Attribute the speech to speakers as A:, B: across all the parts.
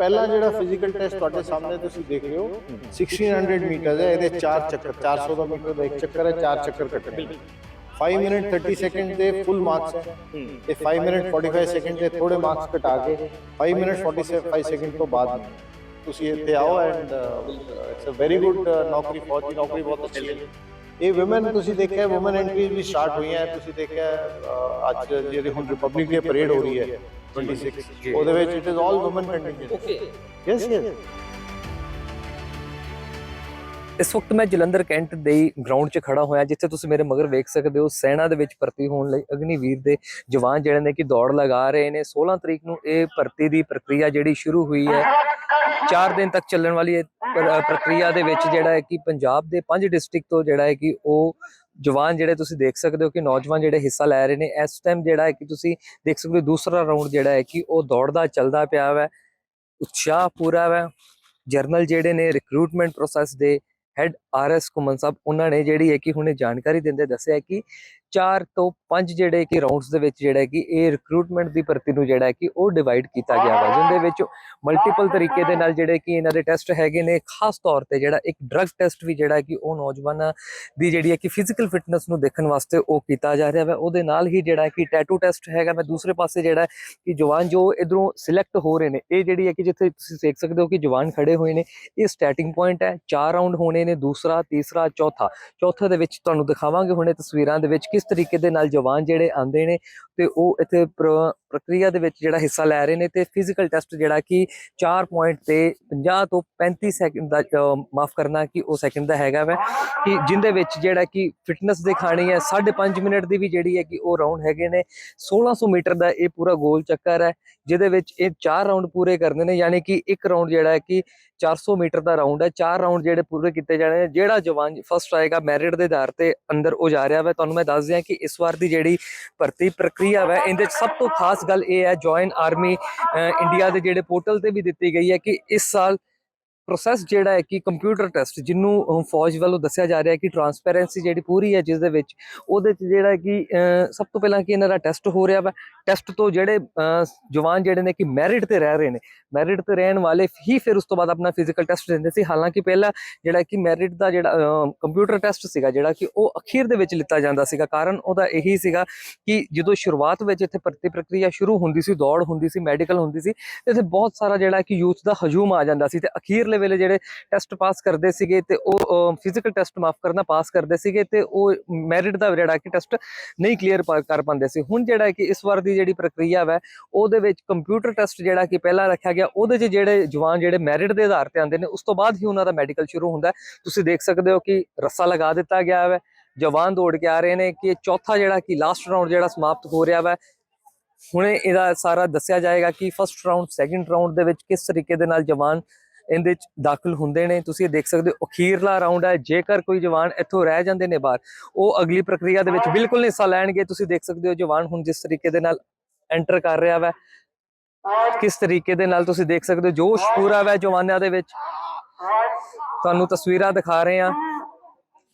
A: ਪਹਿਲਾ ਜਿਹੜਾ physical test ਤੁਹਾਡੇ ਸਾਹਮਣੇ ਤੁਸੀਂ ਦੇਖ ਰਹੇ ਹੋ 1600 ਮੀਟਰ ਹੈ ਇਹਦੇ ਚਾਰ ਚੱਕਰ 400 ਦਾ ਮੀਟਰ ਦਾ ਇੱਕ ਚੱਕਰ ਹੈ ਚਾਰ ਚੱਕਰ ਕੱਟਣੇ 5 ਮਿੰਟ 30 ਸੈਕਿੰਡ ਦੇ ਫੁੱਲ ਮਾਰਕਸ ਹੈ। ਤੇ 5 ਮਿੰਟ 45 ਸੈਕਿੰਡ ਦੇ ਥੋੜੇ ਮਾਰਕਸ ਘਟਾ ਕੇ 5 ਮਿੰਟ 45 ਸੈਕਿੰਡ ਤੋਂ ਬਾਅਦ ਤੁਸੀਂ ਇੱਥੇ ਆਓ and it's a very good ਨੌਕਰੀ ਫੌਜ ਦੀ ਨੌਕਰੀ ਬਹੁਤ ਅੱਛੀ ਹੈ। ਇਹ ਔਮਨ ਤੁਸੀਂ ਦੇਖਿਆ ਔਮਨ ਐਂਟਰੀ ਵੀ ਸਟਾਰਟ ਹੋਈਆਂ ਹੈ। ਤੁਸੀਂ ਦੇਖਿਆ ਅਹ, ਅੱਜ ਜਿਹੜੀ ਹੁਣ ਰਿਪਬਲਿਕ ਡੇ ਪਰੇਡ ਹੋ ਰਹੀ ਹੈ। 26 ਉਹਦੇ ਵਿੱਚ it is all women contingent
B: okay
A: yes yes
B: ਇਸ ਵਕਤ ਮੈਂ ਜਲੰਧਰ ਕੈਂਟ ਦੇ ਗਰਾਊਂਡ 'ਚ ਖੜਾ ਹੋਇਆ ਜਿੱਥੇ ਤੁਸੀਂ ਮੇਰੇ ਮਗਰ ਵੇਖ ਸਕਦੇ ਹੋ ਸੈਨਾ ਦੇ ਵਿੱਚ ਭਰਤੀ ਹੋਣ ਲਈ ਅਗਨੀਵੀਰ ਦੇ ਜਵਾਨ ਜਿਹੜੇ ਨੇ ਕਿ ਦੌੜ ਲਗਾ ਰਹੇ ਨੇ। 16 ਤਰੀਕ ਨੂੰ ਇਹ ਭਰਤੀ ਦੀ ਪ੍ਰਕਿਰਿਆ ਜਿਹੜੀ ਸ਼ੁਰੂ ਹੋਈ ਹੈ 4 ਦਿਨ ਤੱਕ ਚੱਲਣ ਵਾਲੀ ਇਹ ਪ੍ਰ- ਪ੍ਰਕਿਰਿਆ ਦੇ ਵਿੱਚ ਜਿਹੜਾ ਹੈ ਕਿ ਪੰਜਾਬ ਦੇ ਪੰਜ ਡਿਸਟ੍ਰਿਕਟ ਤੋਂ ਜਿਹੜਾ ਹੈ ਕਿ ਉਹ ਜਵਾਨ ਜਿਹੜੇ ਤੁਸੀਂ ਦੇਖ ਸਕਦੇ ਹੋ ਕਿ ਨੌਜਵਾਨ ਜਿਹੜੇ ਹਿੱਸਾ ਲੈ ਰਹੇ ਨੇ, ਇਸ ਟਾਈਮ ਜਿਹੜਾ ਹੈ ਕਿ ਤੁਸੀਂ ਦੇਖ ਸਕਦੇ ਹੋ ਦੂਸਰਾ ਰਾਉਂਡ ਜਿਹੜਾ ਹੈ ਕਿ ਉਹ ਦੌੜਦਾ ਚੱਲਦਾ ਪਿਆ ਵਾ, ਉਤਸ਼ਾਹ ਪੂਰਾ ਵਾ। ਜਰਨਲ ਜਿਹੜੇ ਨੇ ਰਿਕਰੂਟਮੈਂਟ ਪ੍ਰੋਸੈਸ ਦੇ ਹੈਡ ਆਰਐਸ ਕੁਮਨ ਸਾਹਿਬ ਉਹਨਾਂ ਨੇ ਜਿਹੜੀ ਹੈ ਕਿ ਹੁਣੇ ਜਾਣਕਾਰੀ ਦਿੰਦੇ ਦੱਸਿਆ ਕਿ ਚਾਰ ਤੋਂ ਪੰਜ ਜਿਹੜੇ ਕਿ ਰਾਉਂਡਸ ਦੇ ਵਿੱਚ ਜਿਹੜਾ ਕਿ ਇਹ ਰਿਕਰੂਟਮੈਂਟ ਦੀ ਭਰਤੀ ਨੂੰ ਜਿਹੜਾ ਕਿ ਉਹ ਡਿਵਾਈਡ ਕੀਤਾ ਗਿਆ ਹੈ ਜਿੰਦੇ ਵਿੱਚ ਮਲਟੀਪਲ ਤਰੀਕੇ ਦੇ ਨਾਲ ਜਿਹੜੇ ਕਿ ਇਹਨਾਂ ਦੇ ਟੈਸਟ ਹੈਗੇ ਨੇ, ਖਾਸ ਤੌਰ ਤੇ ਜਿਹੜਾ ਇੱਕ ਡਰਗ ਟੈਸਟ ਵੀ ਜਿਹੜਾ ਕਿ ਉਹ ਨੌਜਵਾਨਾਂ ਦੀ ਜਿਹੜੀ ਹੈ ਕਿ ਫਿਜ਼ੀਕਲ ਫਿਟਨੈਸ ਨੂੰ ਦੇਖਣ ਵਾਸਤੇ ਉਹ ਕੀਤਾ ਜਾ ਰਿਹਾ ਹੈ ਉਹਦੇ ਨਾਲ ਹੀ ਜਿਹੜਾ ਕਿ ਟੈਟੂ ਟੈਸਟ ਹੈਗਾ, ਮੈਂ ਦੂਸਰੇ ਪਾਸੇ ਜਿਹੜਾ ਕਿ ਜਵਾਨ ਜੋ ਇਧਰੋਂ ਸਿਲੈਕਟ ਹੋ ਰਹੇ ਨੇ, ਇਹ ਜਿਹੜੀ ਹੈ ਕਿ ਜਿੱਥੇ ਤੁਸੀਂ ਦੇਖ ਸਕਦੇ ਹੋ ਕਿ ਜਵਾਨ ਖੜੇ ਹੋਏ ਨੇ, ਇਹ ਸਟਾਰਟਿੰਗ ਪੁਆਇੰਟ ਹੈ, ਚਾਰ ਰਾਉਂਡ ਹੋਣੇ ਨੇ, ਦੂਸਰਾ, ਤੀਸਰਾ, ਚੌਥਾ, ਚੌਥੇ ਦੇ ਵਿੱਚ ਤੁਹਾਨੂੰ ਦਿਖਾਵਾਂਗੇ, ਹੁਣੇ ਤਸਵੀਰਾਂ ਦੇ ਵਿੱਚ ਕਿ ਕਿਸ ਤਰੀਕੇ ਦੇ ਨਾਲ ਜਵਾਨ ਜਿਹੜੇ ਆਉਂਦੇ ਨੇ ਤੇ ਉਹ ਇੱਥੇ ਪ੍ਰਕਿਰਿਆ ਦੇ ਵਿੱਚ ਜਿਹੜਾ ਹਿੱਸਾ ਲੈ ਰਹੇ ਨੇ ਤੇ ਫਿਜ਼ੀਕਲ ਟੈਸਟ ਜਿਹੜਾ ਕਿ 4 ਪੁਆਇੰਟ ਤੇ 50 ਤੋਂ 35 ਸੈਕਿੰਡ ਦਾ ਮਾਫ ਕਰਨਾ ਕਿ ਉਹ ਸੈਕਿੰਡ ਦਾ ਹੈਗਾ ਵੈ, ਕਿ ਜਿੰਦੇ ਵਿੱਚ ਜਿਹੜਾ ਕਿ ਫਿਟਨੈਸ ਦਿਖਾਣੀ ਹੈ 5.5 ਮਿੰਟ ਦੀ ਵੀ ਜਿਹੜੀ ਹੈ ਕਿ ਉਹ ਰਾਉਂਡ ਹੈਗੇ ਨੇ 1600 ਮੀਟਰ ਦਾ ਇਹ ਪੂਰਾ ਗੋਲ ਚੱਕਰ ਹੈ, ਜਿਹਦੇ ਵਿੱਚ ਇਹ ਚਾਰ ਰਾਉਂਡ ਪੂਰੇ ਕਰਨੇ ਨੇ, ਯਾਨੀ ਕਿ ਇੱਕ ਰਾਉਂਡ ਜਿਹੜਾ ਹੈ ਕਿ 400 ਮੀਟਰ ਦਾ ਰਾਉਂਡ ਹੈ, ਚਾਰ ਰਾਉਂਡ ਜਿਹੜੇ ਪੂਰੇ ਕੀਤੇ ਜਾਣੇ ਨੇ, ਜਿਹੜਾ ਜਵਾਨ ਫਸਟ ਆਏਗਾ ਮੈਰਿਟ ਦੇ ਆਧਾਰ ਤੇ ਅੰਦਰ ਉਹ ਜਾ ਰਿਹਾ ਵਾ, ਤੁਹਾਨੂੰ ਮੈਂ ਦੱਸ ਦਿਆਂ ਕਿ ਇਸ ਵਾਰ ਦੀ ਜਿਹੜੀ ਭਰਤੀ ਪ੍ਰਕਿਰਿਆ ਵਾ, ਇਹਦੇ ਵਿੱਚ ਸਭ ਤੋਂ ਖਾਸ ਗੱਲ ਇਹ ਹੈ ਜੁਆਇਨ ਆਰਮੀ ਇੰਡੀਆ ਦੇ ਜਿਹੜੇ ਪੋਰਟਲ ਤੇ ਵੀ ਦਿੱਤੀ ਗਈ ਹੈ ਕਿ ਇਸ ਸਾਲ ਪ੍ਰੋਸੈਸ ਜਿਹੜਾ ਹੈ ਕਿ ਕੰਪਿਊਟਰ ਟੈਸਟ ਜਿਹਨੂੰ ਫੌਜ ਵੱਲੋਂ ਦੱਸਿਆ ਜਾ ਰਿਹਾ ਹੈ ਕਿ ਟਰਾਂਸਪੇਰੈਂਸੀ ਜਿਹੜੀ ਪੂਰੀ ਹੈ ਜਿਸ ਦੇ ਵਿੱਚ, ਉਹਦੇ ਚ ਜਿਹੜਾ ਕਿ ਸਭ ਤੋਂ ਪਹਿਲਾਂ ਕਿ ਇਹਨਾਂ ਦਾ ਟੈਸਟ ਹੋ ਰਿਹਾ ਵਾ। ਟੈਸਟ ਤੋਂ ਜਿਹੜੇ ਜਵਾਨ ਜਿਹੜੇ ਨੇ ਕਿ ਮੈਰਿਟ ਤੇ ਰਹਿ ਰਹੇ ਨੇ। ਮੈਰਿਟ ਤੇ ਰਹਿਣ ਵਾਲੇ ਹੀ ਫਿਰ ਉਸ ਤੋਂ ਬਾਅਦ ਆਪਣਾ ਫਿਜ਼ੀਕਲ ਟੈਸਟ ਦਿੰਦੇ ਸੀ। ਹਾਲਾਂਕਿ ਪਹਿਲਾਂ ਜਿਹੜਾ ਕਿ ਮੈਰਿਟ ਦਾ ਜਿਹੜਾ ਕੰਪਿਊਟਰ ਟੈਸਟ ਸੀਗਾ, ਜਿਹੜਾ ਕਿ ਉਹ ਅਖੀਰ ਦੇ ਵਿੱਚ ਲਿੱਤਾ ਜਾਂਦਾ ਸੀਗਾ। ਕਾਰਨ ਉਹਦਾ ਇਹੀ ਸੀਗਾ ਕਿ ਜਦੋਂ ਸ਼ੁਰੂਆਤ ਵਿੱਚ ਇੱਥੇ ਭਰਤੀ ਪ੍ਰਕਿਰਿਆ ਸ਼ੁਰੂ ਹੁੰਦੀ ਸੀ, ਦੌੜ ਹੁੰਦੀ ਸੀ ਮੈਡੀਕਲ ਹੁੰਦੀ ਸੀ ਤੇ ਇੱਥੇ ਬਹੁਤ ਸਾਰਾ ਜਿਹੜਾ ਕਿ ਯੂਥ ਦਾ ਹਜੂਮ ਆ ਜਾਂਦਾ ਸੀ ਤੇ ਅਖੀਰਲੇ ਵੇਲੇ ਜਿਹੜੇ ਟੈਸਟ ਪਾਸ ਕਰਦੇ ਸੀਗੇ ਤੇ ਉਹ ਫਿਜ਼ੀਕਲ ਟੈਸਟ ਮਾਫ ਕਰਨਾ ਪਾਸ ਕਰਦੇ ਸੀਗੇ ਤੇ ਉਹ ਮੈਰਿਟ ਦਾ ਜਿਹੜਾ ਕਿ ਟੈਸਟ ਨਹੀਂ ਕਲੀਅਰ ਕਰ ਪਾਉਂਦੇ ਸੀ। ਹੁਣ ਜਿਹੜਾ ਕਿ ਇਸ ਵਾਰ ਦੀ ਜਿਹੜੀ ਪ੍ਰਕਿਰਿਆ ਹੈ ਉਹਦੇ ਵਿੱਚ ਕੰਪਿਊਟਰ ਟੈਸਟ ਜਿਹੜਾ ਕਿ ਪਹਿਲਾਂ ਰੱਖਿਆ ਗਿਆ, ਉਹਦੇ 'ਚ ਜਿਹੜੇ ਜਵਾਨ ਜਿਹੜੇ ਮੈਰਿਟ ਦੇ ਆਧਾਰ ਤੇ ਆਉਂਦੇ ਨੇ, ਉਸ ਤੋਂ ਬਾਅਦ ਹੀ ਉਹਨਾਂ ਦਾ ਮੈਡੀਕਲ ਸ਼ੁਰੂ ਹੁੰਦਾ ਤੁਸੀਂ ਦੇਖ ਸਕਦੇ ਹੋ ਕਿ ਰੱਸਾ ਲਗਾ ਦਿੱਤਾ ਗਿਆ ਹੈ ਜਵਾਨ ਦੌੜ ਕੇ ਆ ਰਹੇ ਨੇ ਕਿ ਚੌਥਾ ਜਿਹੜਾ ਕਿ ਲਾਸਟ ਰਾਉਂਡ ਜਿਹੜਾ ਸਮਾਪਤ ਹੋ ਰਿਹਾ ਵਾ। ਹੁਣੇ ਇਹਦਾ ਸਾਰਾ ਦੱਸਿਆ ਜਾਏਗਾ ਕਿ ਫਸਟ ਰਾਉਂਡ ਸੈਕਿੰਡ ਰਾਉਂਡ ਦੇ ਵਿੱਚ ਕਿਸ ਤਰੀਕੇ ਦੇ ਨਾਲ ਜਵਾਨ ਇਹਦੇ ਚ ਦਾਖਲ ਹੁੰਦੇ ਨੇ। ਤੁਸੀਂ ਇਹ ਦੇਖ ਸਕਦੇ ਹੋ, ਅਖੀਰਲਾ ਰਾਉਂਡ ਹੈ। ਜੇਕਰ ਕੋਈ ਜਵਾਨ ਇੱਥੋਂ ਰਹਿ ਜਾਂਦੇ ਨੇ ਬਾਹਰ, ਉਹ ਅਗਲੀ ਪ੍ਰਕਿਰਿਆ ਦੇ ਵਿੱਚ ਬਿਲਕੁਲ ਨਹੀਂ ਹਿੱਸਾ ਲੈਣਗੇ। ਤੁਸੀਂ ਦੇਖ ਸਕਦੇ ਹੋ, ਜਵਾਨ ਹੁਣ ਜਿਸ ਤਰੀਕੇ ਦੇ ਨਾਲ ਐਂਟਰ ਕਰ ਰਿਹਾ ਵਾ, ਕਿਸ ਤਰੀਕੇ ਦੇ ਨਾਲ ਤੁਸੀਂ ਦੇਖ ਸਕਦੇ ਹੋ, ਜੋਸ਼ ਪੂਰਾ ਵਾ ਜਵਾਨਾਂ ਦੇ ਵਿੱਚ। ਤੁਹਾਨੂੰ ਤਸਵੀਰਾਂ ਦਿਖਾ ਰਹੇ ਹਾਂ।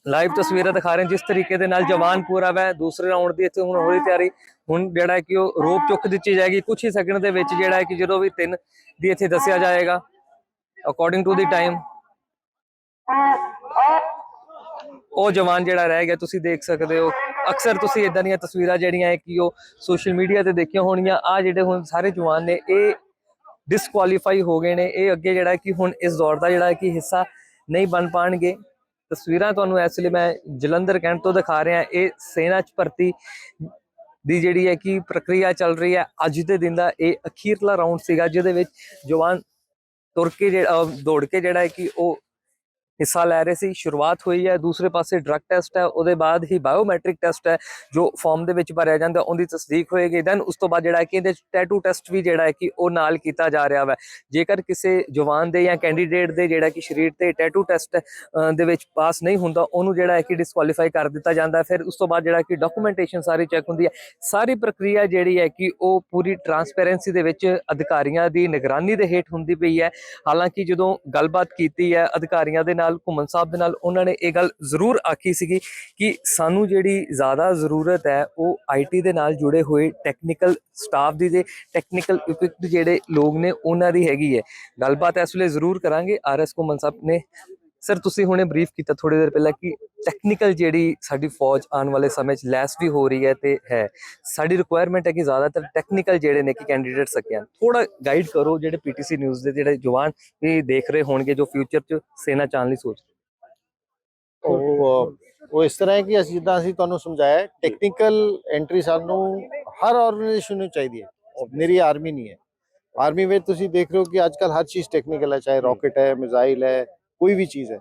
B: ਲਾਈਵ ਤਸਵੀਰਾਂ ਦਿਖਾ ਰਹੇ ਜਿਸ ਤਰੀਕੇ ਦੇ ਨਾਲ ਜਵਾਨ ਪੂਰਾ ਵੈ। ਦੂਸਰੇ ਰਾਉਂਡ ਦੀ ਇੱਥੇ ਹੁਣ ਹੋ ਤਿਆਰੀ। ਹੁਣ ਜਿਹੜਾ ਕਿ ਉਹ ਰੋਪ ਚੁੱਕ ਦਿੱਤੀ ਜਾਏਗੀ। ਕੁਝ ਹੀ ਸੈਕਿੰਡ ਦੇ ਵਿੱਚ ਜਿਹੜਾ ਹੈ ਕਿ ਜਦੋਂ ਵੀ ਤਿੰਨ ਦੀ ਇੱਥੇ ਦੱਸਿਆ ਜਾਏਗਾ। ਅਕੋਰਡਿੰਗ ਟੂ ਦੀ ਟਾਈਮ ਉਹ ਜਵਾਨ ਜਿਹੜਾ ਰਹਿ ਗਿਆ ਤੁਸੀਂ ਦੇਖ ਸਕਦੇ ਹੋ। ਅਕਸਰ ਤੁਸੀਂ ਇਦਾਂ ਦੀਆਂ ਤਸਵੀਰਾਂ ਜਿਹੜੀਆਂ ਹੈ ਕਿ ਉਹ ਸੋਸ਼ਲ ਮੀਡੀਆ ਤੇ ਦੇਖੀਆਂ ਹੋਣੀਆਂ। ਆ ਜਿਹੜੇ ਹੁਣ ਸਾਰੇ ਜਵਾਨ ਨੇ ਇਹ ਡਿਸਕੁਆਲੀਫਾਈ ਹੋ ਗਏ ਨੇ। ਇਹ ਅੱਗੇ ਜਿਹੜਾ ਕਿ ਹੁਣ ਇਸ ਦੌੜ ਦਾ ਜਿਹੜਾ ਕਿ ਹਿੱਸਾ ਨਹੀਂ ਬਣ ਪਾਣਗੇ। ਤਸਵੀਰਾਂ ਤੁਹਾਨੂੰ ਇਸ ਲਈ ਮੈਂ ਜਲੰਧਰ ਕੈਂਟ ਤੋਂ ਦਿਖਾ ਰਿਹਾ। ਇਹ ਸੈਨਾ ਚ ਭਰਤੀ ਦੀ ਜਿਹੜੀ ਹੈ ਕਿ ਪ੍ਰਕਿਰਿਆ ਚੱਲ ਰਹੀ ਹੈ। ਅੱਜ ਦੇ ਦਿਨ ਦਾ ਇਹ ਅਖੀਰਲਾ ਰਾਉਂਡ ਸੀਗਾ ਜਿਹਦੇ ਵਿੱਚ ਜਵਾਨ ਤੁਰ ਕੇ ਜਿਹੜਾ ਦੌੜ ਕੇ ਜਿਹੜਾ ਹੈ ਕਿ ਉਹ ਹਿੱਸਾ ਲੈ ਰਹੇ ਸੀ, ਸ਼ੁਰੂਆਤ ਹੋਈ ਹੈ, ਦੂਸਰੇ ਪਾਸੇ ਡਰਗ ਟੈਸਟ ਹੈ, ਉਹਦੇ ਬਾਅਦ ਹੀ ਬਾਇਓਮੈਟ੍ਰਿਕ ਟੈਸਟ ਹੈ, ਜੋ ਫਾਰਮ ਦੇ ਵਿੱਚ ਭਰਿਆ ਜਾਂਦਾ, ਉਹਦੀ ਤਸਦੀਕ ਹੋਏਗੀ ਦੈਨ ਉਸ ਤੋਂ ਬਾਅਦ ਜਿਹੜਾ ਹੈ ਕਿ ਇਹਦੇ ਟੈਟੂ ਟੈਸਟ ਵੀ ਜਿਹੜਾ ਹੈ ਕਿ ਉਹ ਨਾਲ ਕੀਤਾ ਜਾ ਰਿਹਾ ਵਾ। ਜੇਕਰ ਕਿਸੇ ਜਵਾਨ ਦੇ ਜਾਂ ਕੈਂਡੀਡੇਟ ਦੇ ਜਿਹੜਾ ਕਿ ਸਰੀਰ ਤੇ ਟੈਟੂ ਟੈਸਟ ਦੇ ਵਿੱਚ ਪਾਸ ਨਹੀਂ ਹੁੰਦਾ, ਉਹਨੂੰ ਜਿਹੜਾ ਹੈ ਕਿ ਡਿਸਕੁਆਲੀਫਾਈ ਕਰ ਦਿੱਤਾ ਜਾਂਦਾ, ਫਿਰ ਉਸ ਤੋਂ ਬਾਅਦ ਜਿਹੜਾ ਕਿ ਡਾਕੂਮੈਂਟੇਸ਼ਨ ਸਾਰੀ ਚੈੱਕ ਹੁੰਦੀ ਹੈ। ਸਾਰੀ ਪ੍ਰਕਿਰਿਆ ਜਿਹੜੀ ਹੈ ਕਿ ਉਹ ਪੂਰੀ ਟਰਾਂਸਪੇਰੈਂਸੀ ਦੇ ਵਿੱਚ ਅਧਿਕਾਰੀਆਂ ਦੀ ਨਿਗਰਾਨੀ ਦੇ ਹੇਠ ਹੁੰਦੀ ਪਈ ਹੈ। ਹਾਲਾਂਕਿ ਜਦੋਂ ਗੱਲਬਾਤ ਕੀਤੀ ਹੈ, ਅਧਿਕਾਰੀਆਂ ਦੇ ਨਾਲ ਨਾਲ, ਘੁੰਮਣ ਸਾਹਿਬ ਦੇ ਨਾਲ ਉਹਨਾਂ ਨੇ ਇਹ ਗੱਲ ਜ਼ਰੂਰ ਆਖੀ ਸੀਗੀ ਕਿ ਸਾਨੂੰ ਜਿਹੜੀ ਜ਼ਿਆਦਾ ਜ਼ਰੂਰਤ ਹੈ, ਉਹ ਆਈਟੀ ਦੇ ਨਾਲ ਜੁੜੇ ਹੋਏ ਟੈਕਨੀਕਲ ਸਟਾਫ ਦੀ ਤੇ ਟੈਕਨੀਕਲ ਇਕਵਿਪਡ ਜਿਹੜੇ ਲੋਕ ਨੇ, ਉਹਨਾਂ ਦੀ ਹੈਗੀ ਹੈ। ਗੱਲਬਾਤ ਇਸ ਵੇਲੇ ਜ਼ਰੂਰ ਕਰਾਂਗੇ। ਆਰਐਸ ਘੁੰਮਣ ਸਾਹਿਬ ਨੇ ਸਰ ਤੁਸੀਂ ਹੁਣੇ ਬਰੀਫ ਕੀਤਾ ਥੋੜੀ ਦੇਰ ਪਹਿਲਾਂ ਕਿ ਟੈਕਨੀਕਲ ਜਿਹੜੀ ਸਾਡੀ ਫੌਜ ਆਉਣ ਵਾਲੇ ਸਮੇਂ 'ਚ ਲੈਸ ਵੀ ਹੋ ਰਹੀ ਹੈ ਤੇ ਹੈ। ਸਾਡੀ ਰਿਕੁਆਇਰਮੈਂਟ ਹੈ ਕਿ ਜ਼ਿਆਦਾਤਰ ਟੈਕਨੀਕਲ ਜਿਹੜੇ ਨੇ ਕਿ ਕੈਂਡੀਡੇਟ ਸਕੀਆਂ ਥੋੜਾ ਗਾਈਡ ਕਰੋ ਜਿਹੜੇ ਪੀਟੀਸੀ ਨਿਊਜ਼ ਦੇ ਜਿਹੜੇ ਜਵਾਨ ਇਹ ਦੇਖ ਰਹੇ ਹੋਣਗੇ ਜੋ ਫਿਊਚਰ 'ਚ ਸੈਨਾ ਚਾਹਣ ਲਈ ਸੋਚ
A: ਉਹ ਉਹ ਇਸ ਤਰ੍ਹਾਂ ਹੈ ਕਿ ਅਸੀਂ ਜਿੱਦਾਂ ਅਸੀਂ ਤੁਹਾਨੂੰ ਸਮਝਾਇਆ ਟੈਕਨੀਕਲ ਐਂਟਰੀ ਸਾਨੂੰ ਹਰ ਆਰਗੇਨਾਈਜੇਸ਼ਨ ਨੂੰ ਚਾਹੀਦੀ ਹੈ। ਮੇਰੀ ਆਰਮੀ ਨਹੀਂ ਹੈ। ਆਰਮੀ ਵਿੱਚ ਤੁਸੀਂ ਦੇਖ ਰਹੇ ਹੋ ਕਿ ਅੱਜਕੱਲ ਹਰ ਚੀਜ਼ ਟੈਕਨੀਕਲ ਹੈ, ਚਾਹੇ ਰਾਕਟ ਹੈ ਮਿਜ਼ਾਈਲ ਹੈ ਕੋਈ ਵੀ ਚੀਜ਼ ਹੈ।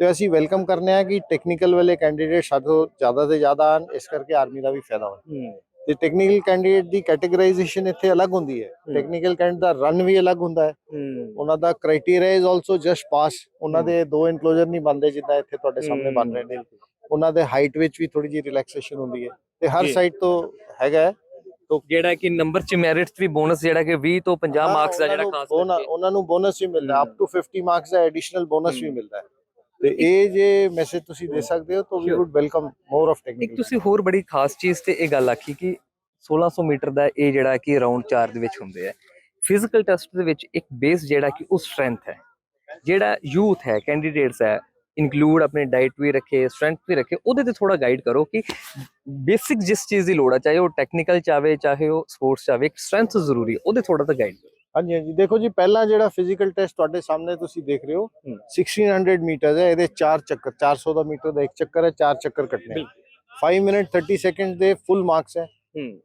A: ਤੇ ਅਸੀਂ ਵੈਲਕਮ ਕਰਨੇ ਆ ਕਿ ਟੈਕਨੀਕਲ ਵਾਲੇ ਕੈਂਡੀਡੇਟ ਸਾਡੋ ਜ਼ਿਆਦਾ ਤੋਂ ਜ਼ਿਆਦਾ ਆਉਣ ਇਸ ਕਰਕੇ ਆਰਮੀ ਦਾ ਵੀ ਫਾਇਦਾ ਹੋਵੇ ਤੇ ਟੈਕਨੀਕਲ ਕੈਂਡੀਡੇਟ ਦੀ ਕੈਟਾਗਰਾਈਜੇਸ਼ਨ ਇੱਥੇ ਅਲੱਗ ਹੁੰਦੀ ਹੈ। ਟੈਕਨੀਕਲ ਕੈਂਡੀਡੇਟ ਦਾ ਰਨ ਵੀ ਅਲੱਗ ਹੁੰਦਾ ਹੈ। ਉਹਨਾਂ ਦਾ criteria is also just pass ਉਹਨਾਂ ਦੇ ਦੋ ਇਨਕਲੋਜ਼ਰ ਨਹੀਂ ਬਣਦੇ ਜਿੱਦਾਂ ਇੱਥੇ ਤੁਹਾਡੇ ਸਾਹਮਣੇ ਬਣ ਰਹੇ ਨੇ। ਉਹਨਾਂ ਦੇ ਹਾਈਟ ਵਿੱਚ ਵੀ ਥੋੜੀ ਜਿਹੀ ਰਿਲੈਕਸੇਸ਼ਨ ਹੁੰਦੀ ਹੈ। ਤੇ ਹਰ
B: ਜੀ।
A: ਸਾਈਡ ਤੋਂ ਹੈਗਾ ਹੈ।
B: ਜਿਹੜਾ ਕਿ ਨੰਬਰ 'ਚ ਮੈਰਿਟ ਵੀ ਬੋਨਸ ਜਿਹੜਾ ਕਿ 20 ਤੋਂ 50
A: ਹਾਂ,
B: ਮਾਰਕਸ ਦਾ ਜਿਹੜਾ ਖਾਸ
A: ਉਹਨਾਂ ਨੂੰ ਬੋਨਸ ਵੀ ਮਿਲਦਾ। ਅਪ ਟੂ 50 ਮਾਰਕਸ ਦਾ ਐਡੀਸ਼ਨਲ ਬੋਨਸ ਵੀ। ਮਿਲਦਾ ਹੈ ਤੇ ਇਹ ਜੇ ਮੈਸੇਜ ਤੁਸੀਂ ਦੇ ਸਕਦੇ ਹੋ ਤਾਂ ਵੀ. Would welcome more of technical
B: ਤੁਸੀਂ ਹੋਰ ਬੜੀ ਖਾਸ ਚੀਜ਼ ਤੇ ਇਹ ਗੱਲ ਆਖੀ ਕਿ 1600 ਮੀਟਰ ਦਾ ਇਹ ਜਿਹੜਾ ਕਿ ਰਾਉਂਡ 4 ਦੇ ਵਿੱਚ ਹੁੰਦੇ ਆ ਫਿਜ਼ੀਕਲ ਟੈਸਟ ਦੇ ਵਿੱਚ ਇੱਕ ਬੇਸ ਜਿਹੜਾ ਕਿ ਉਹ ਸਟਰੈਂਥ ਹੈ ਜਿਹੜਾ ਯੂਥ ਹੈ ਕੈਂਡੀਡੇਟਸ ਹੈ ਇਨਕਲੂਡ ਆਪਣੀ ਡਾਈਟ ਵੀ ਰੱਖੇ ਸਟਰੈਂਥ ਵੀ ਰੱਖੇ ਉਹਦੇ ਤੇ ਥੋੜਾ ਗਾਈਡ ਕਰੋ ਕਿ ਬੇਸਿਕ ਜਿਸ ਚੀਜ਼ ਦੀ ਲੋੜ ਹੈ ਚਾਹੇ ਉਹ ਟੈਕਨੀਕਲ ਚਾਵੇ ਚਾਹੇ ਉਹ ਸਪੋਰਟਸ ਚਾਵੇ ਸਟਰੈਂਥ ਜ਼ਰੂਰੀ ਹੈ ਉਹਦੇ ਥੋੜਾ ਤਾਂ ਗਾਈਡ ਕਰੋ।
A: ਹਾਂਜੀ ਹਾਂਜੀ। ਦੇਖੋ ਜੀ ਪਹਿਲਾ ਜਿਹੜਾ ਫਿਜ਼ੀਕਲ ਟੈਸਟ ਤੁਹਾਡੇ ਸਾਹਮਣੇ ਤੁਸੀਂ ਦੇਖ ਰਹੇ ਹੋ
B: ਹਮ।
A: 1600 ਮੀਟਰ ਹੈ ਇਹਦੇ ਚਾਰ ਚੱਕਰ 400 ਦਾ ਮੀਟਰ ਦਾ ਇੱਕ ਚੱਕਰ ਹੈ ਚਾਰ ਚੱਕਰ ਕੱਟਣੇ 5 ਮਿੰਟ 30 ਸੈਕਿੰਡ ਦੇ ਫੁੱਲ ਮਾਰਕਸ ਹੈ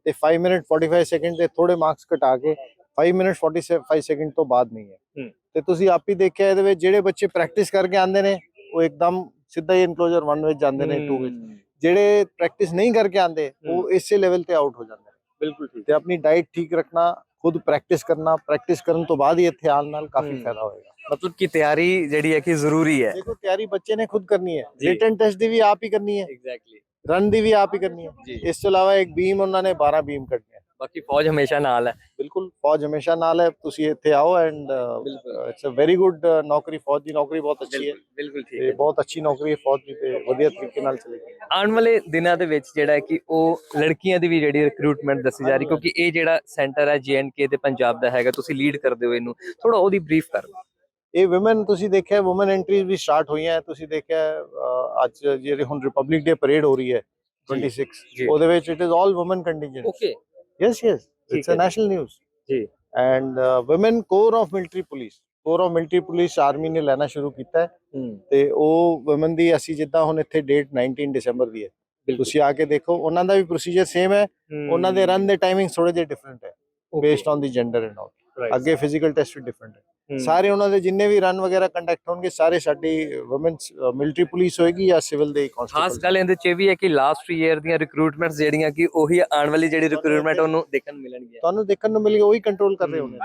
A: ਤੇ 5 ਮਿੰਟ 45 ਸੈਕਿੰਡ ਦੇ ਥੋੜੇ ਮਾਰਕਸ ਘਟਾ ਕੇ 5 ਮਿੰਟ 45 ਸੈਕਿੰਡ ਤੋਂ ਬਾਅਦ ਨਹੀਂ ਹੈ। ਤੇ ਤੁਸੀਂ ਆਪ ਹੀ ਦੇਖਿਆ ਇਹਦੇ ਵਿੱਚ ਜਿਹੜੇ ਬੱਚੇ ਪ੍ਰੈਕਟਿਸ ਕਰਕੇ ਆਉਂਦੇ ਨੇ ਉਹ ਇੱਕਦਮ ਸਿੱਧਾ ਹੀ ਇਨਕਲੋਜ਼ਰ 1 ਵਿੱਚ ਜਾਂਦੇ ਨੇ 2 ਵਿੱਚ ਜਿਹੜੇ ਪ੍ਰੈਕਟਿਸ ਨਹੀਂ ਕਰਕੇ ਆਉਂਦੇ ਉਹ ਇਸੇ ਲੈਵਲ ਤੇ ਆਊਟ ਹੋ ਜਾਂਦੇ
B: ਬਿਲਕੁਲ ਠੀਕ।
A: ਤੇ ਆਪਣੀ ਡਾਈਟ ਠੀਕ ਰੱਖਣਾ ਖੁਦ ਪ੍ਰੈਕਟਿਸ ਕਰਨਾ ਪ੍ਰੈਕਟਿਸ ਕਰਨ ਤੋਂ ਬਾਅਦ ਹੀ ਇੱਥੇ ਆਉਣ ਨਾਲ ਕਾਫੀ। ਫਾਇਦਾ ਹੋਏਗਾ।
B: ਮਤਲਬ ਕਿ ਤਿਆਰੀ ਜਿਹੜੀ ਹੈ ਕਿ ਜ਼ਰੂਰੀ ਹੈ।
A: ਦੇਖੋ ਤਿਆਰੀ ਬੱਚੇ ਨੇ ਖੁਦ ਕਰਨੀ ਹੈ। ਰਿਟਨ ਟੈਸਟ ਦੀ ਵੀ ਆਪ ਹੀ ਕਰਨੀ ਹੈ।
B: ਐਗਜ਼ੈਕਟਲੀ
A: ਰਨ ਦੀ ਵੀ ਆਪ ਹੀ ਕਰਨੀ ਹੈ। ਇਸ ਤੋਂ ਇਲਾਵਾ ਇੱਕ ਬੀਮ ਉਹਨਾਂ ਨੇ 12 ਬੀਮ ਕੱਢਨੇ
B: ਬਾਕੀ ਫੌਜ ਹਮੇਸ਼ਾ ਨਾਲ ਹੈ।
A: ਬਿਲਕੁਲ ਫੌਜ ਹਮੇਸ਼ਾ ਨਾਲ ਹੈ। ਤੁਸੀਂ ਇੱਥੇ ਆਓ and. It's a very good ਨੌਕਰੀ ਫੌਜ ਦੀ ਨੌਕਰੀ ਬਹੁਤ ਅੱਛੀ ਹੈ।
B: ਬਿਲਕੁਲ ਠੀਕ
A: ਤੇ ਬਹੁਤ ਅੱਛੀ ਨੌਕਰੀ ਹੈ ਫੌਜ ਦੀ ਤੇ ਵਧੀਆ ਤਰੀਕੇ ਨਾਲ ਚੱਲੇਗੀ
B: ਆਉਣ ਵਾਲੇ ਦਿਨਾਂ ਦੇ ਵਿੱਚ ਜਿਹੜਾ ਹੈ ਕਿ ਉਹ ਲੜਕੀਆਂ ਦੀ ਵੀ ਜਿਹੜੀ ਰਿਕਰੂਟਮੈਂਟ ਦੱਸੀ ਜਾ ਰਹੀ ਕਿਉਂਕਿ ਇਹ ਜਿਹੜਾ ਸੈਂਟਰ ਹੈ ਜੀਐਨਕੇ ਤੇ ਪੰਜਾਬ ਦਾ ਹੈਗਾ ਤੁਸੀਂ ਲੀਡ ਕਰਦੇ ਹੋ ਇਹਨੂੰ। ਥੋੜਾ ਉਹਦੀ ਬਰੀਫ ਕਰ ਦਿਓ।
A: ਇਹ ਔਮਨ ਤੁਸੀਂ ਦੇਖਿਆ ਔਮਨ ਐਂਟਰੀਜ਼ ਵੀ ਸਟਾਰਟ ਹੋਈਆਂ ਹੈ। ਤੁਸੀਂ ਦੇਖਿਆ ਅੱਜ ਜਿਹੜੀ ਹੁਣ ਰਿਪਬਲਿਕ ਡੇ ਪਰੇਡ ਹੋ ਰਹੀ ਹੈ 26
B: ਜੀ।
A: ਉਹਦੇ ਵਿੱਚ it is all women contingent
B: okay
A: Yes, yes. It's a national news.
B: ਜੀ।
A: And uh, women core of military police. core of military police army ਨੇ ਲੈਣਾ ਸ਼ੁਰੂ ਕੀਤਾ ਹੈ
B: ਹੂੰ
A: ਤੇ ਉਹ women ਦੀ ਅਸੀਂ ਜਿੱਦਾਂ ਹੁਣ ਇੱਥੇ ਡੇਟ 19 ਦਸੰਬਰ ਦੀ ਹੈ ਤੁਸੀਂ ਆ ਕੇ ਦੇਖੋ ਉਹਨਾਂ ਦਾ ਵੀ ਪ੍ਰੋਸੀਜਰ ਸੇਮ ਹੈ ਉਹਨਾਂ ਦੇ ਰਨ ਦੇ ਟਾਈਮਿੰਗ ਥੋੜੇ ਜਿਹੇ ਡਿਫਰੈਂਟ ਹੈ based on the gender and all ਅੱਗੇ ਫਿਜ਼ੀਕਲ ਟੈਸਟ ਵੀ ਡਿਫਰੈਂਟ ਹੈ ਸਾਰੇ ਉਹਨਾਂ ਦੇ ਜਿੰਨੇ ਵੀ ਰਨ ਵਗੈਰਾ ਕੰਡਕਟ ਹੋਣਗੇ ਸਾਰੇ ਸਾਡੀ ਔਮਨਸ ਮਿਲਟਰੀ ਪੁਲਿਸ ਹੋਏਗੀ ਜਾਂ ਸਿਵਲ ਦੇ
B: ਕਨਸਟੇਬਲ
A: ਖਾਸ
B: ਗੱਲ ਇਹਦੇ ਚ ਵੀ ਹੈ ਕਿ ਲਾਸਟ ਈਅਰ ਦੀਆਂ ਰਿਕਰੂਟਮੈਂਟਸ ਜਿਹੜੀਆਂ ਕਿ ਉਹੀ ਆਉਣ ਵਾਲੀ ਜਿਹੜੀ ਰਿਕਰੂਟਮੈਂਟ ਉਹਨੂੰ ਦੇਖਣ ਮਿਲਣਗੀਆਂ।
A: ਤੁਹਾਨੂੰ ਦੇਖਣ ਨੂੰ ਮਿਲੇਗੀ ਉਹੀ ਕੰਟਰੋਲ ਕਰ ਰਹੇ ਹੋਣਗੇ।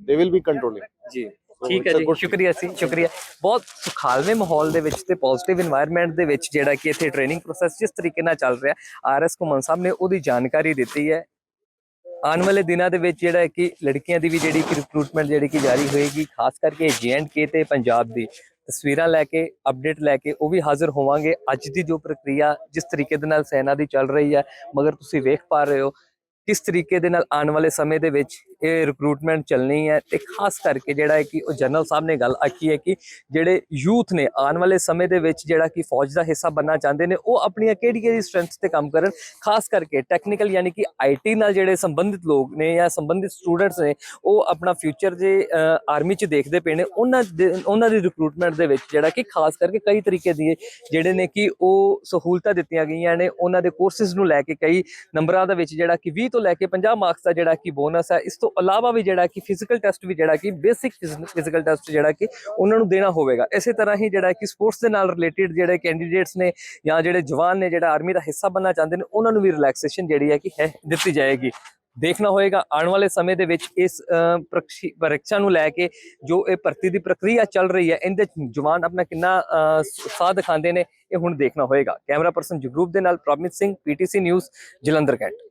A: ਦੇ ਵਿਲ ਬੀ ਕੰਟਰੋਲਿੰਗ
B: ਜੀ। ਠੀਕ ਹੈ ਜੀ। ਸ਼ੁਕਰੀਆ ਸੀ ਸ਼ੁਕਰੀਆ। ਬਹੁਤ ਸੁਖਾਲਵੇਂ ਮਾਹੌਲ ਦੇ ਵਿੱਚ ਤੇ ਪੋਜ਼ਿਟਿਵ এনवायरमेंट ਦੇ ਵਿੱਚ ਜਿਹੜਾ ਕਿ ਇੱਥੇ ਟ੍ਰੇਨਿੰਗ ਪ੍ਰੋਸੈਸ ਜਿਸ ਤਰੀਕੇ ਨਾਲ ਚੱਲ ਰਿਹਾ ਆਰਐਸ ਕੁਮਨ ਸਾਹਿਬ ਨੇ ਉਹਦੀ ਜਾਣਕਾਰੀ ਦਿੱਤੀ ਹੈ। ਆਉਣ ਵਾਲੇ ਦਿਨਾਂ ਦੇ ਵਿੱਚ ਜਿਹੜਾ ਕਿ ਲੜਕੀਆਂ ਦੀ ਵੀ ਜਿਹੜੀ ਕਿ ਰਿਕਰੂਟਮੈਂਟ ਜਿਹੜੀ ਕਿ ਜਾਰੀ ਹੋਏਗੀ, ਖਾਸ ਕਰਕੇ ਕੇ ਤੇ ਪੰਜਾਬ ਦੀ ਤਸਵੀਰਾਂ ਲੈ ਕੇ ਅਪਡੇਟ ਲੈ ਕੇ, ਉਹ ਵੀ ਹਾਜ਼ਰ ਹੋਵਾਂਗੇ। ਅੱਜ ਦੀ ਜੋ ਪ੍ਰਕਿਰਿਆ ਜਿਸ ਤਰੀਕੇ ਦੇ ਨਾਲ ਸੈਨਾ ਦੀ ਚੱਲ ਰਹੀ ਹੈ, ਮਗਰ ਤੁਸੀਂ ਵੇਖ ਪਾ ਰਹੇ ਹੋ, ਕਿਸ ਤਰੀਕੇ ਦੇ ਨਾਲ ਆਉਣ ਵਾਲੇ ਸਮੇਂ ਦੇ ਵਿੱਚ ਇਹ ਰਿਕਰੂਟਮੈਂਟ ਚੱਲਣੀ ਹੈ ਤੇ ਖਾਸ ਕਰਕੇ ਜਿਹੜਾ ਹੈ ਕਿ ਉਹ ਜਨਰਲ ਸਾਹਿਬ ਨੇ ਗੱਲ ਆਖੀ ਹੈ ਕਿ ਜਿਹੜੇ ਯੂਥ ਨੇ ਆਉਣ ਵਾਲੇ ਸਮੇਂ ਦੇ ਵਿੱਚ ਜਿਹੜਾ ਕਿ ਫੌਜ ਦਾ ਹਿੱਸਾ ਬਣਨਾ ਚਾਹੁੰਦੇ ਨੇ, ਉਹ ਆਪਣੀਆਂ ਕਿਹੜੀ ਕਿਹੜੀ ਸਟਰੈਂਥਸ ਤੇ ਕੰਮ ਕਰਨ? ਖਾਸ ਕਰਕੇ ਟੈਕਨੀਕਲ ਯਾਨੀ ਕਿ ਆਈਟੀ ਨਾਲ ਜਿਹੜੇ ਸੰਬੰਧਿਤ ਲੋਕ ਨੇ ਜਾਂ ਸੰਬੰਧਿਤ ਸਟੂਡੈਂਟਸ ਨੇ, ਉਹ ਆਪਣਾ ਫਿਊਚਰ ਜੇ ਆਰਮੀ 'ਚ ਦੇਖਦੇ ਪਏ ਨੇ। ਉਹਨਾਂ ਦੇ, ਉਹਨਾਂ ਦੀ ਰਿਕਰੂਟਮੈਂਟ ਦੇ ਵਿੱਚ ਜਿਹੜਾ ਕਿ ਖਾਸ ਕਰਕੇ ਕਈ ਤਰੀਕੇ ਦੀ ਜਿਹੜੇ ਨੇ ਕਿ ਉਹ ਸਹੂਲਤਾਂ ਦਿੱਤੀਆਂ ਗਈਆਂ ਨੇ। ਉਹਨਾਂ ਦੇ ਕੋਰਸਿਸ ਨੂੰ ਲੈ ਕੇ ਕਈ ਨੰਬਰਾਂ ਦੇ ਵਿੱਚ ਜਿਹੜਾ ਕਿ 20 ਤੋਂ ਲੈ ਕੇ 50 ਮਾਰਕਸ ਦਾ ਜਿਹੜਾ ਕਿ ਬੋਨਸ ਹੈ, ਇਸ ਤੋਂ ਇਲਾਵਾ ਵੀ ਜਿਹੜਾ ਕਿ ਫਿਜ਼ੀਕਲ ਟੈਸਟ ਵੀ ਜਿਹੜਾ ਕਿ ਬੇਸਿਕ ਫਿਜ਼ੀਕਲ ਟੈਸਟ ਜਿਹੜਾ ਕਿ ਉਹਨਾਂ ਨੂੰ ਦੇਣਾ ਹੋਵੇਗਾ। ਇਸੇ ਤਰ੍ਹਾਂ ਹੀ ਜਿਹੜਾ ਕਿ ਸਪੋਰਟਸ ਦੇ ਨਾਲ ਰਿਲੇਟਡ ਜਿਹੜੇ ਕੈਂਡੀਡੇਟਸ ਨੇ ਜਾਂ ਜਿਹੜੇ ਜਵਾਨ ਨੇ ਜਿਹੜਾ ਆਰਮੀ ਦਾ ਹਿੱਸਾ ਬਣਨਾ ਚਾਹੁੰਦੇ ਨੇ ਉਹਨਾਂ ਨੂੰ ਵੀ ਰਿਲੈਕਸੇਸ਼ਨ ਜਿਹੜੀ ਹੈ ਕਿ ਹੈ ਦਿੱਤੀ ਜਾਏਗੀ। ਦੇਖਣਾ ਹੋਏਗਾ ਆਉਣ ਵਾਲੇ ਸਮੇਂ ਦੇ ਵਿੱਚ ਇਸ ਅਹ, ਪ੍ਰਕਸ਼ੀ- ਨੂੰ ਲੈ ਕੇ ਜੋ ਇਹ ਭਰਤੀ ਦੀ ਪ੍ਰਕਿਰਿਆ ਚੱਲ ਰਹੀ ਹੈ ਇਹਦੇ ਜਵਾਨ ਆਪਣਾ ਕਿੰਨਾ ਅਹ, ਸਾਥ ਦਿਖਾਉਂਦੇ ਨੇ ਇਹ ਹੁਣ ਦੇਖਣਾ ਹੋਏਗਾ। ਕੈਮਰਾ ਪਰਸਨ ਜਗਰੂਪ ਦੇ ਨਾਲ Pramit Singh PTC news Jalandhar cantt.